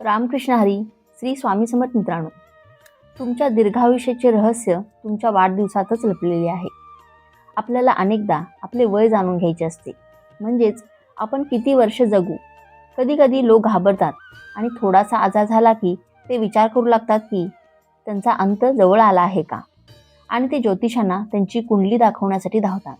रामकृष्ण हरी श्री स्वामी समर्थ मित्रांनो तुमच्या दीर्घायुष्याचे रहस्य तुमच्या वाढदिवसातच लपलेले आहे. आपल्याला अनेकदा आपले वय जाणून घ्यायचे असते. म्हणजेच आपण किती वर्ष जगू? कधीकधी लोक घाबरतात आणि थोडासा आजार झाला की ते विचार करू लागतात की त्यांचा अंत जवळ आला आहे का? आणि ते ज्योतिषांना त्यांची कुंडली दाखवण्यासाठी धावतात.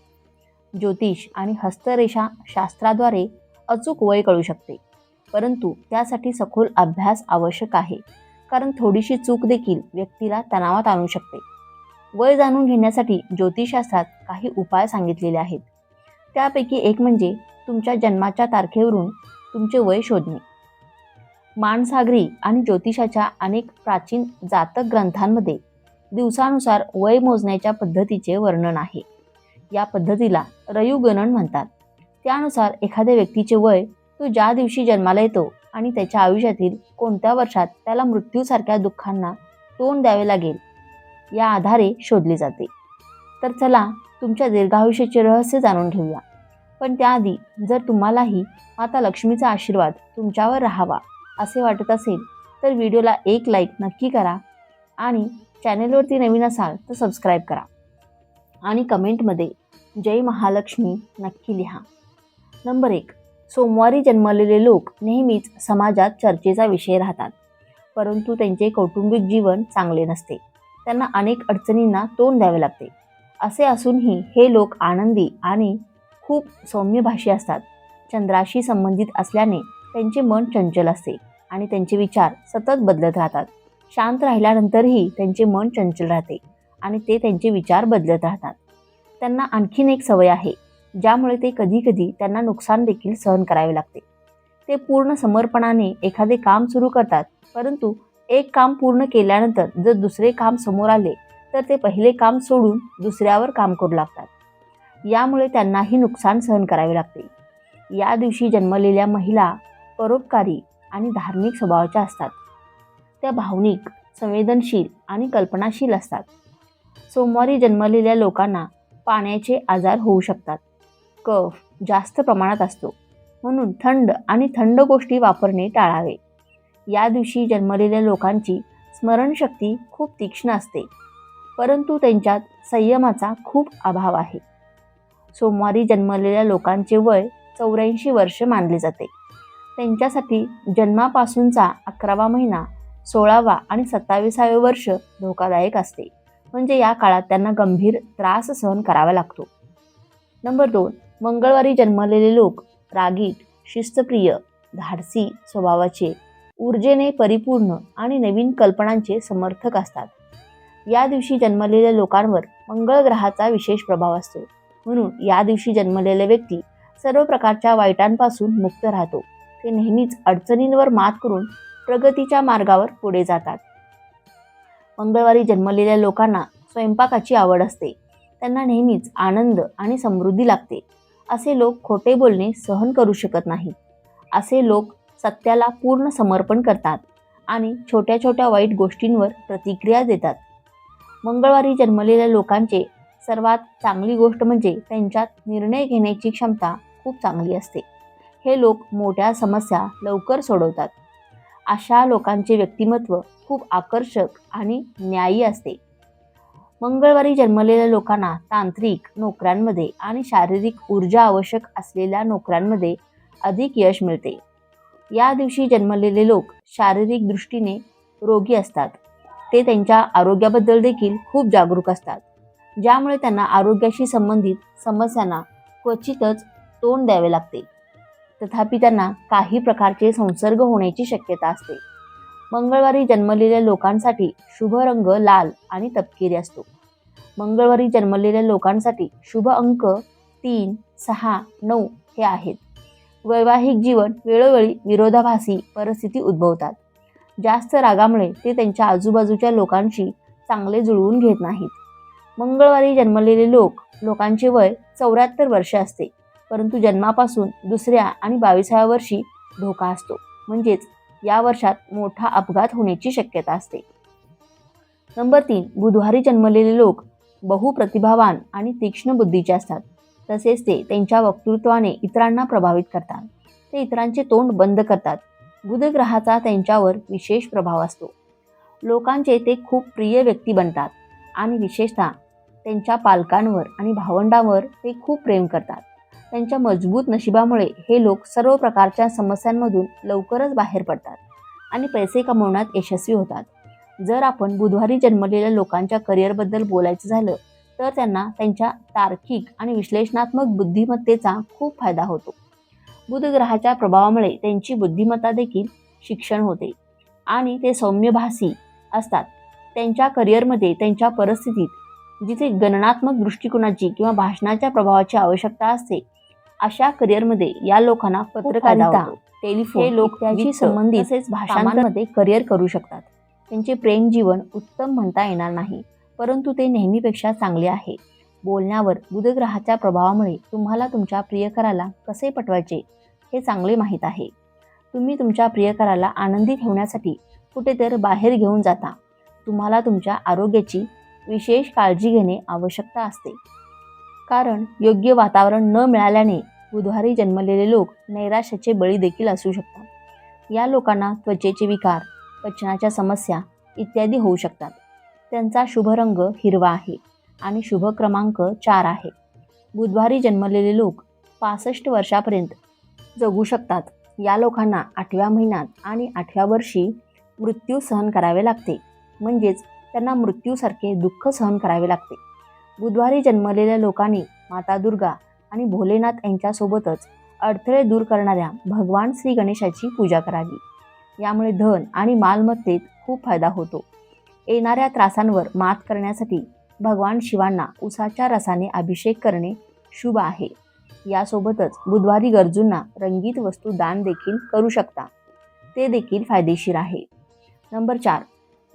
ज्योतिष आणि हस्तरेषा शास्त्राद्वारे अचूक वय कळू शकते. परंतु त्यासाठी सखोल अभ्यास आवश्यक आहे. कारण थोडीशी चूक देखील व्यक्तीला तणावात आणू शकते. वय जाणून घेण्यासाठी ज्योतिषशास्त्रात काही उपाय सांगितलेले आहेत. त्यापैकी एक म्हणजे तुमच्या जन्माच्या तारखेवरून तुमचे वय शोधणे. मानसागरी आणि ज्योतिषाच्या अनेक प्राचीन जातक ग्रंथांमध्ये दिवसानुसार वय मोजण्याच्या पद्धतीचे वर्णन आहे. या पद्धतीला रयुगणन म्हणतात. त्यानुसार एखाद्या व्यक्तीचे वय तो ज्या दिवशी जन्माला येतो आणि त्याच्या आयुष्यातील कोणत्या वर्षात त्याला मृत्यूसारख्या दुःखांना तोंड द्यावे लागेल या आधारे शोधले जाते. तर चला तुमच्या दीर्घायुष्याचे रहस्य जाणून घेऊया. पण त्याआधी जर तुम्हालाही माता लक्ष्मीचा आशीर्वाद तुमच्यावर राहावा असे वाटत असेल तर व्हिडिओला एक लाईक नक्की करा आणि चॅनेलवरती नवीन असाल तर सबस्क्राईब करा. आणि कमेंटमध्ये जय महालक्ष्मी नक्की लिहा. नंबर एक सोमवारी जन्मलेले लोक नेहमीच समाजात चर्चेचा विषय राहतात. परंतु त्यांचे कौटुंबिक जीवन चांगले नसते. त्यांना अनेक अडचणींना तोंड द्यावे लागते. असे असूनही हे लोक आनंदी आणि खूप सौम्यभाषी असतात. चंद्राशी संबंधित असल्याने त्यांचे मन चंचल असते आणि त्यांचे विचार सतत बदलत राहतात. शांत राहिल्यानंतरही त्यांचे मन चंचल राहते आणि ते त्यांचे विचार बदलत राहतात. त्यांना आणखीन एक सवय आहे. ज्यामुळे ते कधीकधी त्यांना नुकसान देखील सहन करावे लागते. ते पूर्ण समर्पणाने एखादे काम सुरू करतात परंतु एक काम पूर्ण केल्यानंतर जर दुसरे काम समोर आले तर ते पहिले काम सोडून दुसऱ्यावर काम करू लागतात. यामुळे त्यांनाही नुकसान सहन करावे लागते. या दिवशी जन्मलेल्या महिला परोपकारी आणि धार्मिक स्वभावाच्या असतात. त्या भावनिक संवेदनशील आणि कल्पनाशील असतात. सोमवारी जन्मलेल्या लोकांना पाण्याचे आजार होऊ शकतात. कफ जास्त प्रमाणात असतो. म्हणून थंड आणि थंड गोष्टी वापरणे टाळावे. या दिवशी जन्मलेल्या लोकांची स्मरणशक्ती खूप तीक्ष्ण असते. परंतु त्यांच्यात संयमाचा खूप अभाव आहे. सोमवारी जन्मलेल्या लोकांचे वय चौऱ्याऐंशी वर्ष मानले जाते. त्यांच्यासाठी जन्मापासूनचा अकरावा महिना सोळावा आणि सत्तावीसावे वर्ष धोकादायक असते. म्हणजे या काळात त्यांना गंभीर त्रास सहन करावा लागतो. नंबर दोन मंगळवारी जन्मलेले लोक रागीट शिस्तप्रिय धाडसी स्वभावाचे ऊर्जेने परिपूर्ण आणि नवीन कल्पनांचे समर्थक असतात. या दिवशी जन्मलेल्या लोकांवर मंगळ ग्रहाचा विशेष प्रभाव असतो. म्हणून या दिवशी जन्मलेल्या व्यक्ती सर्व प्रकारच्या वाईटांपासून मुक्त राहतो. ते नेहमीच अडचणींवर मात करून प्रगतीच्या मार्गावर पुढे जातात. मंगळवारी जन्मलेल्या लोकांना स्वयंपाकाची आवड असते. त्यांना नेहमीच आनंद आणि समृद्धी लागते. असे लोक खोटे बोलणे सहन करू शकत नाहीत. असे लोक सत्याला पूर्ण समर्पण करतात आणि छोट्या छोट्या वाईट गोष्टींवर प्रतिक्रिया देतात. मंगळवारी जन्मलेल्या लोकांचे सर्वात चांगली गोष्ट म्हणजे त्यांच्यात निर्णय घेण्याची क्षमता खूप चांगली असते. हे लोक मोठ्या समस्या लवकर सोडवतात. अशा लोकांचे व्यक्तिमत्व खूप आकर्षक आणि न्यायी असते. मंगळवारी जन्मलेल्या लोकांना तांत्रिक नोकऱ्यांमध्ये आणि शारीरिक ऊर्जा आवश्यक असलेल्या नोकऱ्यांमध्ये अधिक यश मिळते. या दिवशी जन्मलेले लोक शारीरिक दृष्टीने रोगी असतात. ते त्यांच्या आरोग्याबद्दल देखील खूप जागरूक असतात. ज्यामुळे त्यांना आरोग्याशी संबंधित समस्यांना क्वचितच तोंड द्यावे लागते. तथापि त्यांना काही प्रकारचे संसर्ग होण्याची शक्यता असते. मंगळवारी जन्मलेल्या लोकांसाठी शुभ रंग लाल आणि तपकिरी असतो. मंगळवारी जन्मलेल्या लोकांसाठी शुभ अंक तीन सहा नऊ हे आहेत. वैवाहिक जीवन वेळोवेळी विरोधाभासी परिस्थिती उद्भवतात. जास्त रागामुळे ते त्यांच्या आजूबाजूच्या लोकांशी चांगले जुळवून घेत नाहीत. मंगळवारी जन्मलेले लोक लोकांचे वय चौऱ्याहत्तर वर्ष असते परंतु जन्मापासून दुसऱ्या आणि बावीसाव्या वर्षी धोका असतो. म्हणजेच या वर्षात मोठा अपघात होण्याची शक्यता असते. नंबर तीन बुधवारी जन्मलेले लोक बहुप्रतिभावान आणि तीक्ष्ण बुद्धीचे असतात. तसेच ते त्यांच्या वक्तृत्वाने इतरांना प्रभावित करतात. ते इतरांचे तोंड बंद करतात. बुधग्रहाचा त्यांच्यावर विशेष प्रभाव असतो. लोकांचे ते खूप प्रिय व्यक्ती बनतात आणि विशेषतः त्यांच्या पालकांवर आणि भावंडांवर ते खूप प्रेम करतात. त्यांच्या मजबूत नशिबामुळे हे लोक सर्व प्रकारच्या समस्यांमधून लवकरच बाहेर पडतात आणि पैसे कमवण्यात यशस्वी होतात. जर आपण बुधवारी जन्मलेल्या लोकांच्या करिअरबद्दल बोलायचं झालं तर त्यांना त्यांच्या तार्किक आणि विश्लेषणात्मक बुद्धिमत्तेचा खूप फायदा होतो. बुधग्रहाच्या प्रभावामुळे त्यांची बुद्धिमत्ता देखील शिक्षण होते आणि ते सौम्यभासी असतात. त्यांच्या करिअरमध्ये त्यांच्या परिस्थितीत जिथे गणनात्मक दृष्टिकोनाची किंवा भाषणाच्या प्रभावाची आवश्यकता असते अशा करिअरमध्ये या लोकांना पत्रकारिता टेलिफोन हे लोक त्याशी संबंधित तसेच भाषांमध्ये करिअर करू शकतात. त्यांचे प्रेम जीवन उत्तम म्हणता येणार नाही परंतु ते नेहमीपेक्षा चांगले आहे. बोलण्यावर बुधग्रहाच्या प्रभावामुळे तुम्हाला तुमच्या प्रियकराला कसे पटवायचे हे चांगले माहीत आहे. तुम्ही तुमच्या प्रियकराला आनंदी ठेवण्यासाठी कुठेतरी बाहेर घेऊन जाता. तुम्हाला तुमच्या आरोग्याची विशेष काळजी घेणे आवश्यकता असते. कारण योग्य वातावरण न मिळाल्याने बुधवारी जन्मलेले लोक नैराश्याचे बळी देखील असू शकतात. या लोकांना त्वचेचे विकार पचनाच्या समस्या इत्यादी होऊ शकतात. त्यांचा शुभ रंग हिरवा आहे आणि शुभ क्रमांक चार आहे. बुधवारी जन्मलेले लोक पासष्ट वर्षापर्यंत जगू शकतात. या लोकांना आठव्या महिन्यात आणि आठव्या वर्षी मृत्यू सहन करावे लागते. म्हणजेच त्यांना मृत्यूसारखे दुःख सहन करावे लागते. बुधवारी जन्मलेल्या लोकांनी माता दुर्गा आणि भोलेनाथ यांच्यासोबतच अडथळे दूर करणाऱ्या भगवान श्री गणेशाची पूजा करावी. यामुळे धन आणि मालमत्तेत खूप फायदा होतो. येणाऱ्या त्रासांवर मात करण्यासाठी भगवान शिवांना उसाच्या रसाने अभिषेक करणे शुभ आहे. यासोबतच बुधवारी गरजूंना रंगीत वस्तू दान देखील करू शकता. ते देखील फायदेशीर आहे. नंबर चार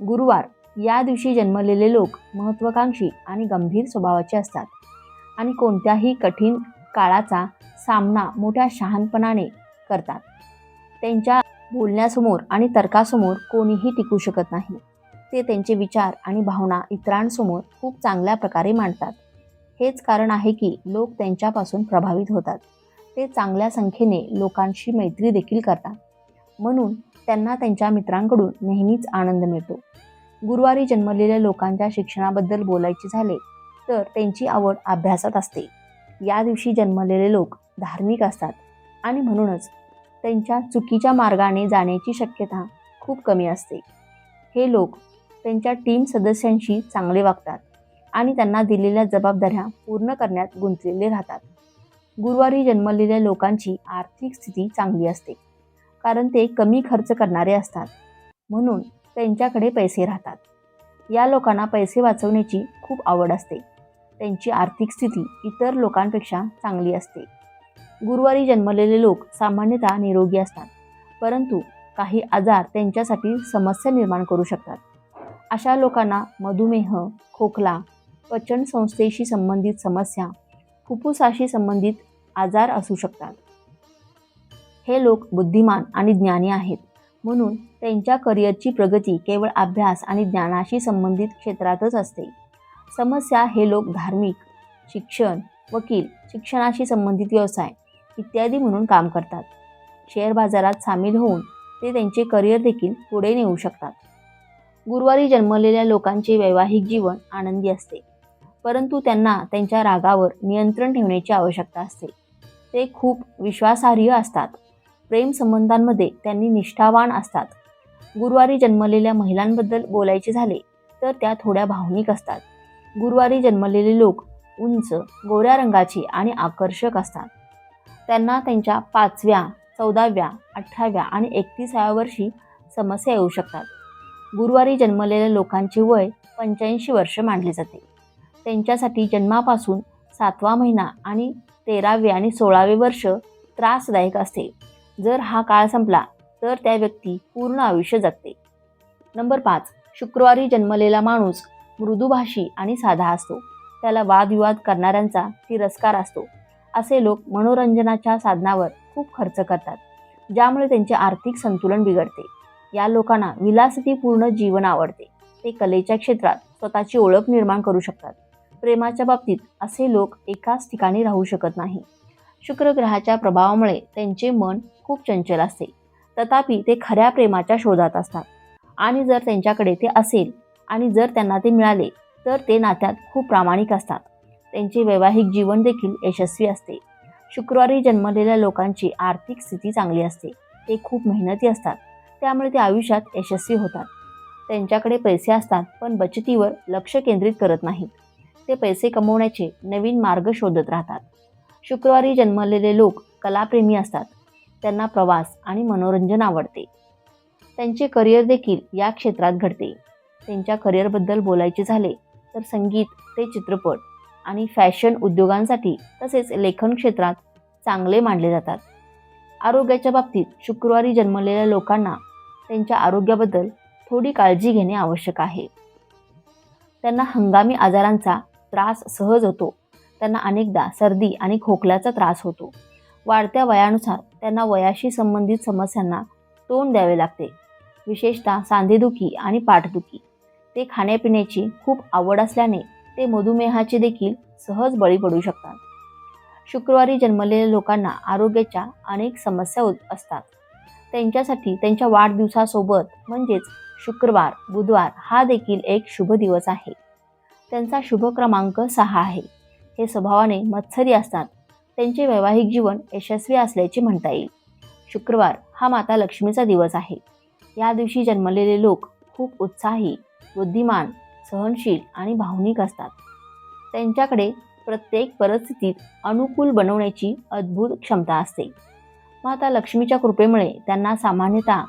गुरुवार. या दिवशी जन्मलेले लोक महत्त्वाकांक्षी आणि गंभीर स्वभावाचे असतात. आणि कोणत्याही कठीण काळाचा सामना मोठ्या शहाणपणाने करतात. त्यांच्या बोलण्यासमोर आणि तर्कासमोर कोणीही टिकू शकत नाही. ते त्यांचे विचार आणि भावना इतरांसमोर खूप चांगल्या प्रकारे मांडतात. हेच कारण आहे की लोक त्यांच्यापासून प्रभावित होतात. ते चांगल्या संख्येने लोकांशी मैत्री देखील करतात. म्हणून त्यांना त्यांच्या मित्रांकडून नेहमीच आनंद मिळतो. गुरुवारी जन्मलेल्या लोकांच्या शिक्षणाबद्दल बोलायचे झाले तर त्यांची आवड अभ्यासात असते. या दिवशी जन्मलेले लोक धार्मिक असतात आणि म्हणूनच त्यांच्या चुकीच्या मार्गाने जाण्याची शक्यता खूप कमी असते. हे लोक त्यांच्या टीम सदस्यांशी चांगले वागतात आणि त्यांना दिलेल्या जबाबदाऱ्या पूर्ण करण्यात गुंतलेले राहतात. गुरुवारी जन्मलेल्या लोकांची आर्थिक स्थिती चांगली असते कारण ते कमी खर्च करणारे असतात म्हणून त्यांच्याकडे पैसे राहतात. या लोकांना पैसे वाचवण्याची खूप आवड असते. त्यांची आर्थिक स्थिती इतर लोकांपेक्षा चांगली असते. गुरुवारी जन्मलेले लोक सामान्यतः निरोगी असतात परंतु काही आजार त्यांच्यासाठी समस्या निर्माण करू शकतात. अशा लोकांना मधुमेह खोकला पचनसंस्थेशी संबंधित समस्या फुफ्फुसाशी संबंधित आजार असू शकतात. हे लोक बुद्धिमान आणि ज्ञानी आहेत. म्हणून त्यांच्या करिअरची प्रगती केवळ अभ्यास आणि ज्ञानाशी संबंधित क्षेत्रातच असते. समस्या हे लोक धार्मिक शिक्षण वकील शिक्षणाशी संबंधित व्यवसाय इत्यादी म्हणून काम करतात. शेअर बाजारात सामील होऊन ते त्यांचे करिअर देखील पुढे नेऊ शकतात. गुरुवारी जन्मलेल्या लोकांचे वैवाहिक जीवन आनंदी असते परंतु त्यांना त्यांच्या रागावर नियंत्रण ठेवण्याची आवश्यकता असते. ते खूप विश्वासार्ह असतात. प्रेम संबंधांमध्ये त्यांनी निष्ठावान असतात. गुरुवारी जन्मलेल्या महिलांबद्दल बोलायचे झाले तर त्या थोड्या भावनिक असतात. गुरुवारी जन्मलेले लोक उंच गोऱ्या रंगाचे आणि आकर्षक असतात. त्यांना त्यांच्या पाचव्या चौदाव्या अठराव्या आणि एकतीसाव्या वर्षी समस्या येऊ शकतात. गुरुवारी जन्मलेल्या लोकांचे वय पंच्याऐंशी वर्ष मानले जाते. त्यांच्यासाठी जन्मापासून सातवा महिना आणि तेरावे आणि सोळावे वर्ष त्रासदायक असते. जर हा काळ संपला तर त्या व्यक्ती पूर्ण आयुष्य जगते. नंबर पाच शुक्रवारी जन्मलेला माणूस मृदुभाषी आणि साधा असतो. त्याला वादविवाद करणाऱ्यांचा तिरस्कार असतो. असे लोक मनोरंजनाच्या साधनावर खूप खर्च करतात ज्यामुळे त्यांचे आर्थिक संतुलन बिघडते. या लोकांना विलासतीपूर्ण जीवन आवडते. ते कलेच्या क्षेत्रात स्वतःची ओळख निर्माण करू शकतात. प्रेमाच्या बाबतीत असे लोक एकाच ठिकाणी राहू शकत नाही. शुक्रग्रहाच्या प्रभावामुळे त्यांचे मन खूप चंचल असते. तथापि ते खऱ्या प्रेमाच्या शोधात असतात. आणि जर त्यांच्याकडे ते असेल आणि जर त्यांना ते मिळाले तर ते नात्यात खूप प्रामाणिक असतात. त्यांचे वैवाहिक जीवन देखील यशस्वी असते. शुक्रवारी जन्मलेल्या लोकांची आर्थिक स्थिती चांगली असते. ते खूप मेहनती असतात. त्यामुळे ते आयुष्यात यशस्वी होतात. त्यांच्याकडे पैसे असतात पण बचतीवर लक्ष केंद्रित करत नाहीत. ते पैसे कमवण्याचे नवीन मार्ग शोधत राहतात. शुक्रवारी जन्मलेले लोक कलाप्रेमी असतात. त्यांना प्रवास आणि मनोरंजन आवडते. त्यांचे करिअर देखील या क्षेत्रात घडते. त्यांच्या करिअरबद्दल बोलायचे झाले तर संगीत ते चित्रपट आणि फॅशन उद्योगांसाठी तसेच लेखन क्षेत्रात चांगले मानले जातात. आरोग्याच्या बाबतीत शुक्रवारी जन्मलेल्या लोकांना त्यांच्या आरोग्याबद्दल थोडी काळजी घेणे आवश्यक आहे. त्यांना हंगामी आजारांचा त्रास सहज होतो. त्यांना अनेकदा सर्दी आणि खोकल्याचा त्रास होतो. वाढत्या वयानुसार त्यांना वयाशी संबंधित समस्यांना तोंड द्यावे लागते. विशेषतः सांधेदुखी आणि पाठदुखी. ते खाण्यापिण्याची खूप आवड असल्याने ते मधुमेहाचे देखील सहज बळी पडू शकतात. शुक्रवारी जन्मलेल्या लोकांना आरोग्याच्या अनेक समस्या असतात. त्यांच्यासाठी त्यांच्या वाढदिवसासोबत म्हणजेच शुक्रवार बुधवार हा देखील एक शुभ दिवस आहे. त्यांचा शुभ क्रमांक सहा आहे. हे स्वभावाने मत्सरी असतात. त्यांचे वैवाहिक जीवन यशस्वी असल्याचे म्हणता येईल. शुक्रवार हा माता लक्ष्मीचा दिवस आहे. या दिवशी जन्मलेले लोक खूप उत्साही बुद्धिमान सहनशील आणि भावनिक असतात. त्यांच्याकडे प्रत्येक परिस्थितीत अनुकूल बनवण्याची अद्भुत क्षमता असते. माता लक्ष्मीच्या कृपेमुळे त्यांना सामान्यतः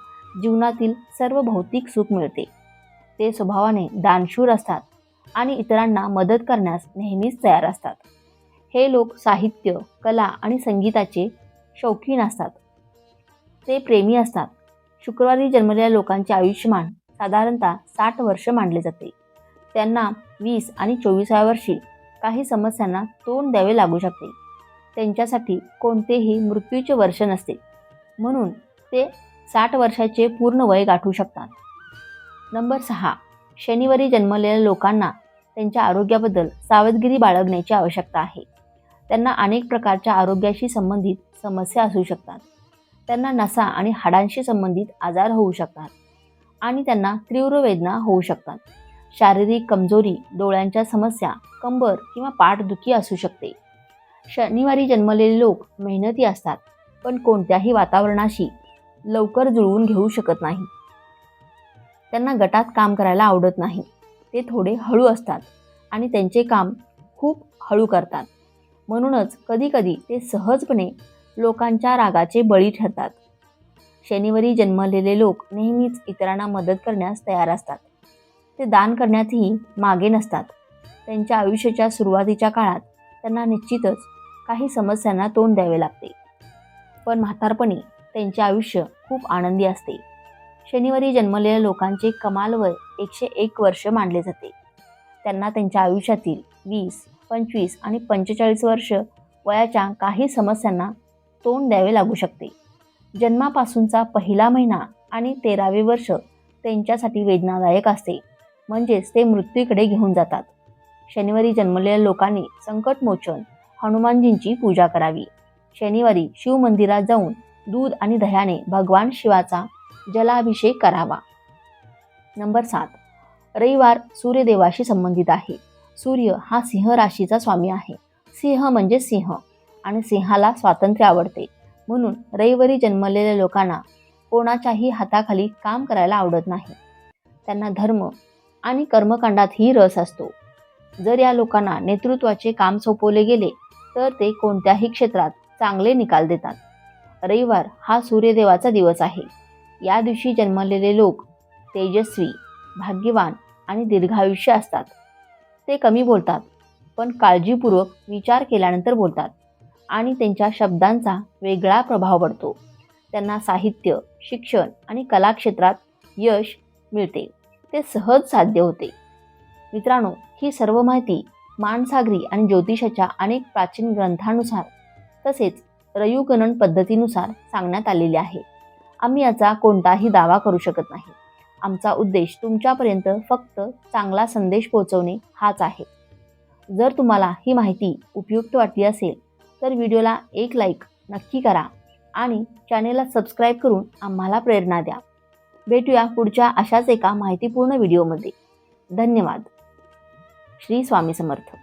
जीवनातील सर्व भौतिक सुख मिळते. ते स्वभावाने दानशूर असतात आणि इतरांना मदत करण्यास नेहमीच तयार असतात. हे लोक साहित्य कला आणि संगीताचे शौकीन असतात. ते प्रेमी असतात. शुक्रवारी जन्मलेल्या लोकांचे आयुष्यमान साधारणतः साठ वर्ष मानले जाते. त्यांना वीस आणि चोवीसाव्या वर्षी काही समस्यांना तोंड द्यावे लागू शकते. त्यांच्यासाठी कोणतेही मृत्यूचे वर्ष नसते. म्हणून ते साठ वर्षाचे पूर्ण वय गाठू शकतात. नंबर सहा. शनिवारी जन्मलेल्या लोकांना त्यांच्या आरोग्याबद्दल सावधगिरी बाळगण्याची आवश्यकता आहे. त्यांना अनेक प्रकारच्या आरोग्याशी संबंधित समस्या असू शकतात. त्यांना नसा आणि हाडांशी संबंधित आजार होऊ शकतात आणि त्यांना तीव्र वेदना होऊ शकतात. शारीरिक कमजोरी डोळ्यांच्या समस्या कंबर किंवा पाठदुखी असू शकते. शनिवारी जन्मलेले लोक मेहनती असतात पण कोणत्याही वातावरणाशी लवकर जुळवून घेऊ शकत नाही. त्यांना गटात काम करायला आवडत नाही. ते थोडे हळू असतात आणि त्यांचे काम खूप हळू करतात. म्हणूनच कधीकधी ते सहजपणे लोकांच्या रागाचे बळी ठरतात. शनिवारी जन्मलेले लोक नेहमीच इतरांना मदत करण्यास तयार असतात. ते दान करण्यातही मागे नसतात. त्यांच्या आयुष्याच्या सुरुवातीच्या काळात त्यांना निश्चितच काही समस्यांना तोंड द्यावे लागते. पण म्हातारपणी त्यांचे आयुष्य खूप आनंदी असते. शनिवारी जन्मलेल्या लोकांचे कमाल वय एकशे एक वर्ष मानले जाते. त्यांना त्यांच्या आयुष्यातील वीस पंचवीस आणि पंचेचाळीस वर्ष वयाच्या काही समस्यांना तोंड द्यावे लागू शकते. जन्मापासूनचा पहिला महिना आणि तेरावे वर्ष त्यांच्यासाठी वेदनादायक असते. म्हणजेच ते मृत्यूकडे घेऊन जातात. शनिवारी जन्मलेल्या लोकांनी संकटमोचन हनुमानजींची पूजा करावी. शनिवारी शिव मंदिरात जाऊन दूध आणि दह्याने भगवान शिवाचा जलाभिषेक करावा. नंबर सात. रविवार सूर्यदेवाशी संबंधित आहे. सूर्य हा सिंह राशीचा स्वामी आहे. सिंह म्हणजे सिंह आणि सिंहाला स्वातंत्र्य आवडते. म्हणून रविवारी जन्मलेल्या लोकांना कोणाच्याही हाताखाली काम करायला आवडत नाही. त्यांना धर्म आणि कर्मकांडातही रस असतो. जर या लोकांना नेतृत्वाचे काम सोपवले गेले तर ते कोणत्याही क्षेत्रात चांगले निकाल देतात. रविवार हा सूर्यदेवाचा दिवस आहे. या दिवशी जन्मलेले लोक तेजस्वी भाग्यवान आणि दीर्घायुष्य असतात. ते कमी बोलतात पण काळजीपूर्वक विचार केल्यानंतर बोलतात आणि त्यांच्या शब्दांचा वेगळा प्रभाव पडतो. त्यांना साहित्य शिक्षण आणि कलाक्षेत्रात यश मिळते. ते सहज साध्य होते. मित्रांनो ही सर्व माहिती मानसागरी आणि ज्योतिषाच्या अनेक प्राचीन ग्रंथानुसार तसेच रयुगणन पद्धतीनुसार सांगण्यात आलेली आहे. आम्ही याचा कोणताही दावा करू शकत नाही. आमचा उद्देश तुमच्यापर्यंत फक्त चांगला संदेश पोहोचवणे हाच आहे. जर तुम्हाला ही माहिती उपयुक्त वाटली असेल तर व्हिडिओला एक लाईक नक्की करा आणि चॅनेलला सबस्क्राईब करून आम्हाला प्रेरणा द्या. भेटूया पुढच्या अशाच एका माहितीपूर्ण व्हिडिओमध्ये. धन्यवाद. श्री स्वामी समर्थ.